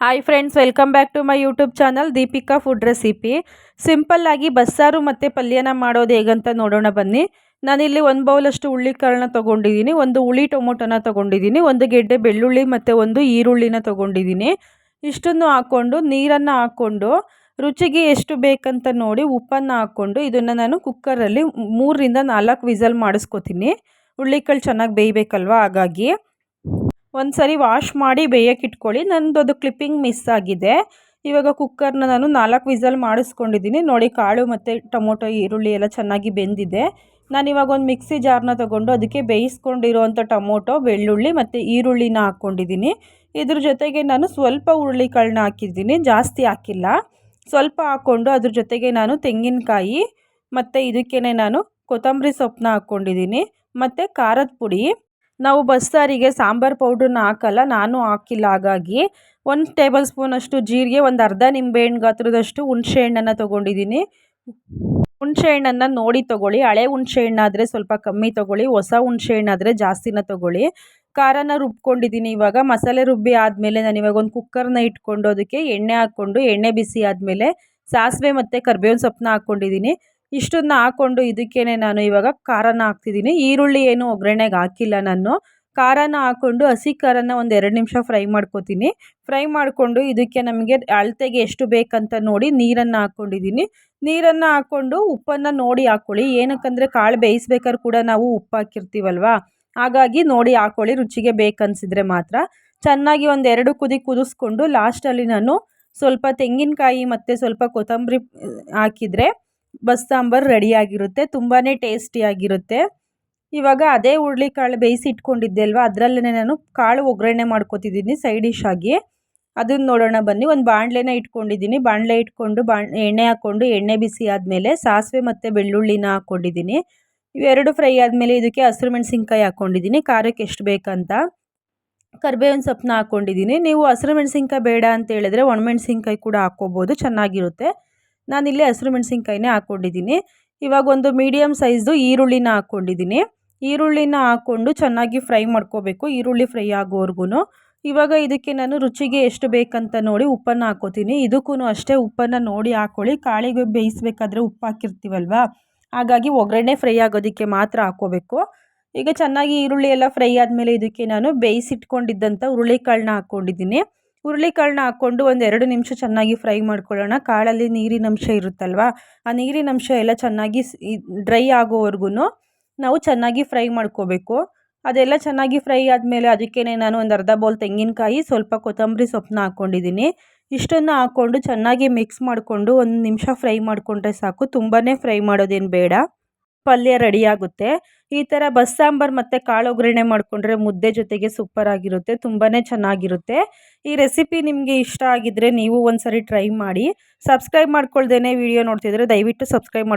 Hi friends welcome back to my YouTube channel Deepika food recipe ಸಿಂಪಲ್ಲಾಗಿ ಬಸ್ಸಾರು ಮತ್ತು ಪಲ್ಯನ ಮಾಡೋದು ಹೇಗಂತ ನೋಡೋಣ ಬನ್ನಿ. ನಾನಿಲ್ಲಿ ಒಂದು ಬೌಲಷ್ಟು ಹುಳ್ಳಿಕಾಳನ್ನ ತೊಗೊಂಡಿದ್ದೀನಿ, ಒಂದು ಹುಳಿ ಟೊಮೊಟೊನ ತೊಗೊಂಡಿದ್ದೀನಿ, ಒಂದು ಗೆಡ್ಡೆ ಬೆಳ್ಳುಳ್ಳಿ ಮತ್ತು ಒಂದು ಈರುಳ್ಳಿನ ತೊಗೊಂಡಿದ್ದೀನಿ. ಇಷ್ಟನ್ನು ಹಾಕ್ಕೊಂಡು, ನೀರನ್ನು ಹಾಕ್ಕೊಂಡು, ರುಚಿಗೆ ಎಷ್ಟು ಬೇಕಂತ ನೋಡಿ ಉಪ್ಪನ್ನು ಹಾಕ್ಕೊಂಡು ಇದನ್ನು ನಾನು ಕುಕ್ಕರಲ್ಲಿ ಮೂರರಿಂದ ನಾಲ್ಕು ವಿಸಲ್ ಮಾಡಿಸ್ಕೊತೀನಿ. ಹುಳ್ಳಿಕಾಳು ಚೆನ್ನಾಗಿ ಬೇಯಬೇಕಲ್ವ ಹಾಗಾಗಿ. ಒಂದು ಸರಿ ವಾಶ್ ಮಾಡಿ ಬೇಯಕ್ಕೆ ಇಟ್ಕೊಳ್ಳಿ ನಂದು ಅದು ಕ್ಲಿಪ್ಪಿಂಗ್ ಮಿಸ್ ಆಗಿದೆ. ಇವಾಗ ಕುಕ್ಕರ್ನ ನಾನು ನಾಲ್ಕು ವಿಸಲ್ ಮಾಡಿಸ್ಕೊಂಡಿದ್ದೀನಿ. ನೋಡಿ ಕಾಳು ಮತ್ತು ಟೊಮೊಟೊ, ಈರುಳ್ಳಿ ಎಲ್ಲ ಚೆನ್ನಾಗಿ ಬೆಂದಿದೆ. ನಾನು ಇವಾಗ ಒಂದು ಮಿಕ್ಸಿ ಜಾರ್ನ ತೊಗೊಂಡು ಅದಕ್ಕೆ ಬೇಯಿಸ್ಕೊಂಡಿರೋವಂಥ ಟೊಮೊಟೊ, ಬೆಳ್ಳುಳ್ಳಿ ಮತ್ತು ಈರುಳ್ಳಿನ ಹಾಕ್ಕೊಂಡಿದ್ದೀನಿ. ಇದ್ರ ಜೊತೆಗೆ ನಾನು ಸ್ವಲ್ಪ ಹುರುಳಿಕಾಳನ್ನ ಹಾಕಿದ್ದೀನಿ. ಜಾಸ್ತಿ ಹಾಕಿಲ್ಲ. ಸ್ವಲ್ಪ ಹಾಕ್ಕೊಂಡು ಅದ್ರ ಜೊತೆಗೆ ನಾನು ತೆಂಗಿನಕಾಯಿ ಮತ್ತು ಇದಕ್ಕೇ ನಾನು ಕೊತ್ತಂಬರಿ ಸೊಪ್ಪನ್ನ ಹಾಕ್ಕೊಂಡಿದ್ದೀನಿ. ಮತ್ತು ಖಾರದ ಪುಡಿ. ನಾವು ಬಸ್ಸಾರಿಗೆ ಸಾಂಬಾರು ಪೌಡ್ರನ್ನ ಹಾಕಲ್ಲ, ನಾನು ಹಾಕಿಲ್ಲ. ಹಾಗಾಗಿ ಒಂದು ಟೇಬಲ್ ಸ್ಪೂನಷ್ಟು ಜೀರಿಗೆ, ಒಂದು ಅರ್ಧ ನಿಂಬೆಹಣ್ಣು ಗಾತ್ರದಷ್ಟು ಹುಣಸೆ ಹಣ್ಣನ್ನು ತೊಗೊಂಡಿದ್ದೀನಿ ಹುಣಸೆ ಹಣ್ಣನ್ನು ನೋಡಿ ತೊಗೊಳ್ಳಿ. ಹಳೆ ಹುಣಸೆ ಹಣ್ಣಾದರೆ ಸ್ವಲ್ಪ ಕಮ್ಮಿ ತೊಗೊಳ್ಳಿ, ಹೊಸ ಹುಣಸೆ ಹಣ್ಣಾದರೆ ಜಾಸ್ತಿನ ತೊಗೊಳ್ಳಿ. ಖಾರನ ರುಬ್ಕೊಂಡಿದ್ದೀನಿ ಇವಾಗ. ಮಸಾಲೆ ರುಬ್ಬಿ ಆದಮೇಲೆ ನಾನು ಇವಾಗ ಒಂದು ಕುಕ್ಕರ್ನ ಇಟ್ಕೊಂಡು, ಅದಕ್ಕೆ ಎಣ್ಣೆ ಹಾಕ್ಕೊಂಡು, ಎಣ್ಣೆ ಬಿಸಿ ಆದಮೇಲೆ ಸಾಸಿವೆ ಮತ್ತು ಕರ್ಬೇವಿನ ಸೊಪ್ಪನ್ನ ಹಾಕ್ಕೊಂಡಿದ್ದೀನಿ ಇಷ್ಟನ್ನು ಹಾಕ್ಕೊಂಡು ಇದಕ್ಕೇನೆ ನಾನು ಇವಾಗ ಖಾರನ ಹಾಕ್ತಿದ್ದೀನಿ. ಈರುಳ್ಳಿ ಏನು ಒಗ್ಗರಣೆಗೆ ಹಾಕಿಲ್ಲ ನಾನು. ಖಾರನ ಹಾಕ್ಕೊಂಡು ಹಸಿ ಖಾರನ ಒಂದು ಎರಡು ನಿಮಿಷ ಫ್ರೈ ಮಾಡ್ಕೊತೀನಿ. ಫ್ರೈ ಮಾಡಿಕೊಂಡು ಇದಕ್ಕೆ ನಮಗೆ ಅಳತೆಗೆ ಎಷ್ಟು ಬೇಕಂತ ನೋಡಿ ನೀರನ್ನು ಹಾಕ್ಕೊಂಡಿದ್ದೀನಿ ನೀರನ್ನು ಹಾಕ್ಕೊಂಡು ಉಪ್ಪನ್ನು ನೋಡಿ ಹಾಕ್ಕೊಳ್ಳಿ ಏನಕ್ಕಂದರೆ ಕಾಳು ಬೇಯಿಸ್ಬೇಕಾದ್ರೆ ಕೂಡ ನಾವು ಉಪ್ಪು ಹಾಕಿರ್ತೀವಲ್ವ? ಹಾಗಾಗಿ ನೋಡಿ ಹಾಕ್ಕೊಳ್ಳಿ ರುಚಿಗೆ ಬೇಕನ್ಸಿದ್ರೆ ಮಾತ್ರ. ಚೆನ್ನಾಗಿ ಒಂದು ಎರಡು ಕುದಿ ಕುದಿಸ್ಕೊಂಡು ಲಾಸ್ಟಲ್ಲಿ ನಾನು ಸ್ವಲ್ಪ ತೆಂಗಿನಕಾಯಿ ಮತ್ತು ಸ್ವಲ್ಪ ಕೊತ್ತಂಬರಿ ಹಾಕಿದರೆ ಬಸ್ ಸಾಂಬಾರು ರೆಡಿಯಾಗಿರುತ್ತೆ ತುಂಬಾ ಟೇಸ್ಟಿಯಾಗಿರುತ್ತೆ. ಇವಾಗ ಅದೇ ಹುರುಳಿಕಾಳು ಬೇಯಿಸಿ ಇಟ್ಕೊಂಡಿದ್ದೆ ಅಲ್ವಾ ಅದರಲ್ಲೇ ನಾನು ಕಾಳು ಒಗ್ಗರಣೆ ಮಾಡ್ಕೊತಿದ್ದೀನಿ ಸೈಡ್ ಡಿಶ್ ಆಗಿ. ಅದನ್ನು ನೋಡೋಣ ಬನ್ನಿ, ಒಂದು ಬಾಣಲೆನ ಇಟ್ಕೊಂಡಿದ್ದೀನಿ. ಬಾಣಲೆ ಇಟ್ಕೊಂಡು ಬಾಣ್, ಎಣ್ಣೆ ಹಾಕ್ಕೊಂಡು ಎಣ್ಣೆ ಬಿಸಿ ಆದಮೇಲೆ ಸಾಸಿವೆ ಮತ್ತು ಬೆಳ್ಳುಳ್ಳಿನ ಹಾಕ್ಕೊಂಡಿದ್ದೀನಿ ಇವೆರಡು ಫ್ರೈ ಆದಮೇಲೆ ಇದಕ್ಕೆ ಹಸಿರು ಮೆಣಸಿನ್ಕಾಯಿ ಹಾಕ್ಕೊಂಡಿದ್ದೀನಿ ಖಾರಕ್ಕೆ ಎಷ್ಟು ಬೇಕಂತ. ಕರಿಬೇವಿನ ಸೊಪ್ಪನ್ನ ಹಾಕ್ಕೊಂಡಿದ್ದೀನಿ ನೀವು ಹಸಿರು ಮೆಣಸಿನ್ಕಾಯಿ ಬೇಡ ಅಂತ ಹೇಳಿದ್ರೆ ಒಣಮೆಣ್ಸಿನ್ಕಾಯಿ ಕೂಡ ಹಾಕ್ಕೋಬೋದು, ಚೆನ್ನಾಗಿರುತ್ತೆ. ನಾನಿಲ್ಲಿ ಹಸಿರು ಮೆಣಸಿನ್ಕಾಯಿನೇ ಹಾಕ್ಕೊಂಡಿದ್ದೀನಿ. ಇವಾಗ ಒಂದು ಮೀಡಿಯಮ್ ಸೈಜ್ದು ಈರುಳ್ಳಿನ ಹಾಕ್ಕೊಂಡಿದ್ದೀನಿ. ಈರುಳ್ಳಿನ ಹಾಕ್ಕೊಂಡು ಚೆನ್ನಾಗಿ ಫ್ರೈ ಮಾಡ್ಕೋಬೇಕು. ಈರುಳ್ಳಿ ಫ್ರೈ ಆಗೋವರೆಗೂ ಇವಾಗ ಇದಕ್ಕೆ ನಾನು ರುಚಿಗೆ ಎಷ್ಟು ಬೇಕಂತ ನೋಡಿ ಉಪ್ಪನ್ನು ಹಾಕೋತೀನಿ. ಇದಕ್ಕೂ ಅಷ್ಟೇ ಉಪ್ಪನ್ನು ನೋಡಿ ಹಾಕ್ಕೊಳ್ಳಿ ಕಾಳಿಗೆ ಬೇಯಿಸ್ಬೇಕಾದ್ರೆ ಉಪ್ಪು ಹಾಕಿರ್ತೀವಲ್ವ? ಹಾಗಾಗಿ ಒಗ್ಗರಣೆ ಫ್ರೈ ಆಗೋದಕ್ಕೆ ಮಾತ್ರ ಹಾಕ್ಕೋಬೇಕು ಈಗ ಚೆನ್ನಾಗಿ ಈರುಳ್ಳಿ ಎಲ್ಲ ಫ್ರೈ ಆದಮೇಲೆ ಇದಕ್ಕೆ ನಾನು ಬೇಯಿಸಿಟ್ಕೊಂಡಿದ್ದಂಥ ಹುರುಳಿಕಾಳನ್ನ ಹಾಕ್ಕೊಂಡಿದ್ದೀನಿ. ಹುರುಳಿಕಾಳನ್ನ ಹಾಕ್ಕೊಂಡು ಒಂದು ಎರಡು ನಿಮಿಷ ಚೆನ್ನಾಗಿ ಫ್ರೈ ಮಾಡ್ಕೊಳ್ಳೋಣ. ಕಾಳಲ್ಲಿ ನೀರಿನಂಶ ಇರುತ್ತಲ್ವ? ಆ ನೀರಿನಂಶ ಎಲ್ಲ ಚೆನ್ನಾಗಿ ಡ್ರೈ ಆಗೋವರೆಗೂ ನಾವು ಚೆನ್ನಾಗಿ ಫ್ರೈ ಮಾಡ್ಕೋಬೇಕು. ಅದೆಲ್ಲ ಚೆನ್ನಾಗಿ ಫ್ರೈ ಆದಮೇಲೆ ಅದಕ್ಕೇ ನಾನು ಒಂದು ಅರ್ಧ ಬೌಲ್ ತೆಂಗಿನಕಾಯಿ, ಸ್ವಲ್ಪ ಕೊತ್ತಂಬರಿ ಸೊಪ್ಪನ್ನ ಹಾಕ್ಕೊಂಡಿದ್ದೀನಿ ಇಷ್ಟನ್ನು ಹಾಕ್ಕೊಂಡು ಚೆನ್ನಾಗಿ ಮಿಕ್ಸ್ ಮಾಡಿಕೊಂಡು ಒಂದು ನಿಮಿಷ ಫ್ರೈ ಮಾಡಿಕೊಂಡ್ರೆ ಸಾಕು. ತುಂಬಾ ಫ್ರೈ ಮಾಡೋದೇನು ಬೇಡ. ಪಲ್ಯ ರೆಡಿಯಾಗುತ್ತೆ ಈ ಥರ ಬಸ್ ಮತ್ತೆ ಕಾಳು ಒಗ್ಗರಣೆ ಮಾಡಿಕೊಂಡ್ರೆ ಮುದ್ದೆ ಜೊತೆಗೆ ಸೂಪರ್ ಆಗಿರುತ್ತೆ ತುಂಬಾ ಚೆನ್ನಾಗಿರುತ್ತೆ. ಈ ರೆಸಿಪಿ ನಿಮಗೆ ಇಷ್ಟ ಆಗಿದ್ದರೆ ನೀವು ಒಂದು ಸರಿ ಟ್ರೈ ಮಾಡಿ. ಸಬ್ಸ್ಕ್ರೈಬ್ ಮಾಡ್ಕೊಳ್ದೇ ವಿಡಿಯೋ ನೋಡ್ತಿದ್ರೆ ದಯವಿಟ್ಟು ಸಬ್ಸ್ಕ್ರೈಬ್ ಮಾಡಿ